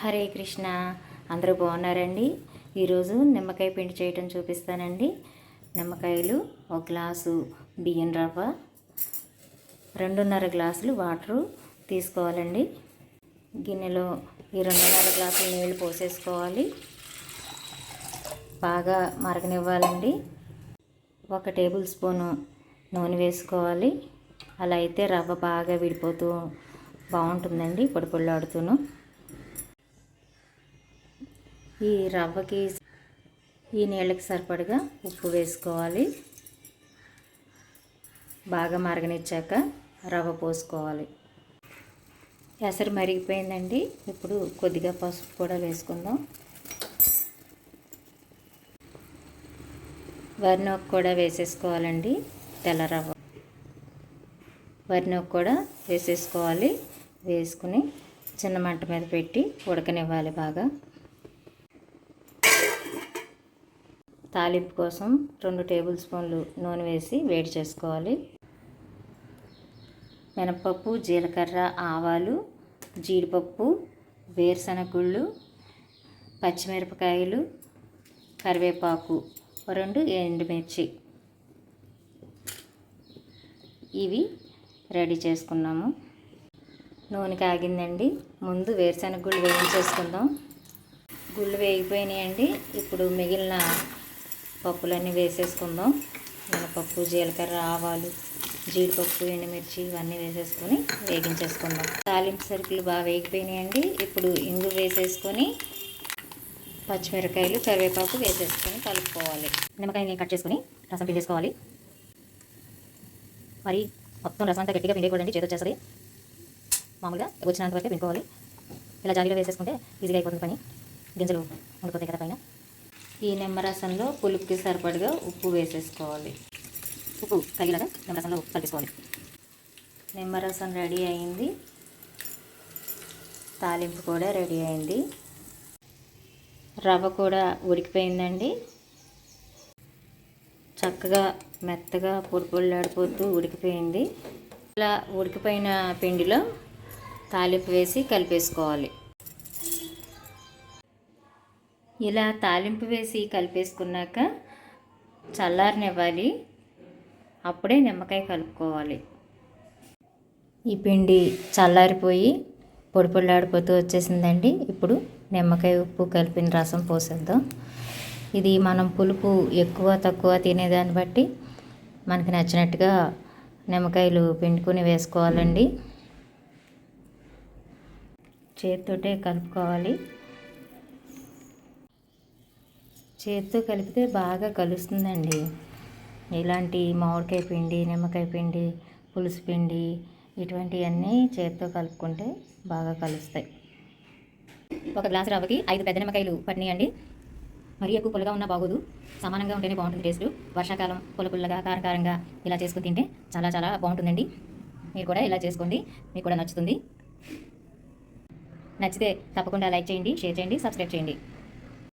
హరే కృష్ణ. అందరూ బాగున్నారండి? ఈరోజు నిమ్మకాయ పిండి చేయటం చూపిస్తానండి. నిమ్మకాయలు ఒక గ్లాసు బియ్యం రవ్వ రెండున్నర గ్లాసులు వాటరు తీసుకోవాలండి. గిన్నెలో ఈ రెండున్నర గ్లాసులు నీళ్ళు పోసేసుకోవాలి. బాగా మరగనివ్వాలండి. ఒక టేబుల్ స్పూను నూనె వేసుకోవాలి. అలా అయితే రవ్వ బాగా విడిపోతూ బాగుంటుందండి పొడి ఈ రవ్వకి ఈ నీళ్ళకి సరిపడగా ఉప్పు వేసుకోవాలి. బాగా మరగనిచ్చాక రవ్వ పోసుకోవాలి. ఎసరు మరిగిపోయిందండి. ఇప్పుడు కొద్దిగా పసుపు కూడా వేసుకుందాం. వరినొక్క కూడా వేసేసుకోవాలండి తెల్ల రవ్వ. వరినొక్క కూడా వేసేసుకోవాలి. వేసుకుని చిన్న మంట మీద పెట్టి ఉడకనివ్వాలి బాగా. తాలింపు కోసం రెండు టేబుల్ స్పూన్లు నూనె వేసి వేడి చేసుకోవాలి. మినపప్పు జీలకర్ర ఆవాలు జీడిపప్పు వేరుశనగుళ్ళు పచ్చిమిరపకాయలు కరివేపాకు రెండు ఎండుమిర్చి. ఇవి రెడీ చేసుకున్నాము. నూనె కాగిందండి. ముందు వేరుశనగ గుళ్ళు వేయించేసుకుందాం. గుళ్ళు వేగిపోయినాయండి. ఇప్పుడు మిగిలిన పప్పులన్నీ వేసేసుకుందాం. మినపప్పు జీలకర్ర ఆవాలు జీడిపప్పు ఎండుమిర్చి ఇవన్నీ వేసేసుకొని వేగించేసుకుందాం. తాలింపు సరుకులు బాగా వేగిపోయినాయండి. ఇప్పుడు ఇంగు వేసేసుకొని పచ్చిమిరకాయలు కరివేపాకు వేసేసుకొని కలుపుకోవాలి. నిమ్మకాయని కట్ చేసుకొని రసం పిండేసుకోవాలి. మరి మొత్తం రసం అంతా గట్టిగా పిండేయకూడదండి చేతి వచ్చేస్తుంది. మామూలుగా వచ్చినంత వరకే పిండుకోవాలి. ఇలా జాలీలో వేసేసుకుంటే ఈజీగా అయిపోతుంది పని. గింజలు ఉండిపోతాయి కదా పైన. ఈ నిమ్మరసంలో పులుపుకి సరిపడగా ఉప్పు వేసేసుకోవాలి. ఉప్పు తగిలాగా నిమ్మరసంలో ఉప్పు కలిపేసుకోవాలి. నిమ్మరసం రెడీ అయింది. తాలింపు కూడా రెడీ అయింది. రవ్వ కూడా ఉడికిపోయిందండి. చక్కగా మెత్తగా పొడిపొళ్ళాడిపోతూ ఉడికిపోయింది. ఇలా ఉడికిపోయిన పిండిలో తాలింపు వేసి కలిపేసుకోవాలి. ఇలా తాలింపు వేసి కలిపేసుకున్నాక చల్లారనివ్వాలి. అప్పుడే నిమ్మకాయ కలుపుకోవాలి. ఈ పిండి చల్లారిపోయి పొడి పొడిలాడిపోతూ వచ్చేసిందండి. ఇప్పుడు నిమ్మకాయ ఉప్పు కలిపిన రసం పోసేద్దాం. ఇది మనం పులుపు ఎక్కువ తక్కువ తినేదాన్ని బట్టి మనకి నచ్చినట్టుగా నిమ్మకాయలు పిండుకొని వేసుకోవాలండి. చేతితోటే కలుపుకోవాలి. చేతితో కలిపితే బాగా కలుస్తుందండి. ఇలాంటి మామిడికాయ పిండి నిమ్మకాయ పిండి పులుసు పిండి ఇటువంటివన్నీ చేతితో కలుపుకుంటే బాగా కలుస్తాయి. ఒక గ్లాస్ రవ్వకి ఐదు పెద్ద నిమ్మకాయలు పట్టినాయండి. మరీ ఎక్కువ పుల్లగా ఉన్నా బాగోదు. సమానంగా ఉంటేనే బాగుంటుంది టేస్ట్. వర్షాకాలం పుల్ల పుల్లగా కారకారంగా ఇలా చేసుకుని తింటే చాలా చాలా బాగుంటుందండి. మీరు కూడా ఇలా చేసుకోండి. మీకు కూడా నచ్చుతుంది. నచ్చితే తప్పకుండా లైక్ చేయండి షేర్ చేయండి సబ్స్క్రైబ్ చేయండి.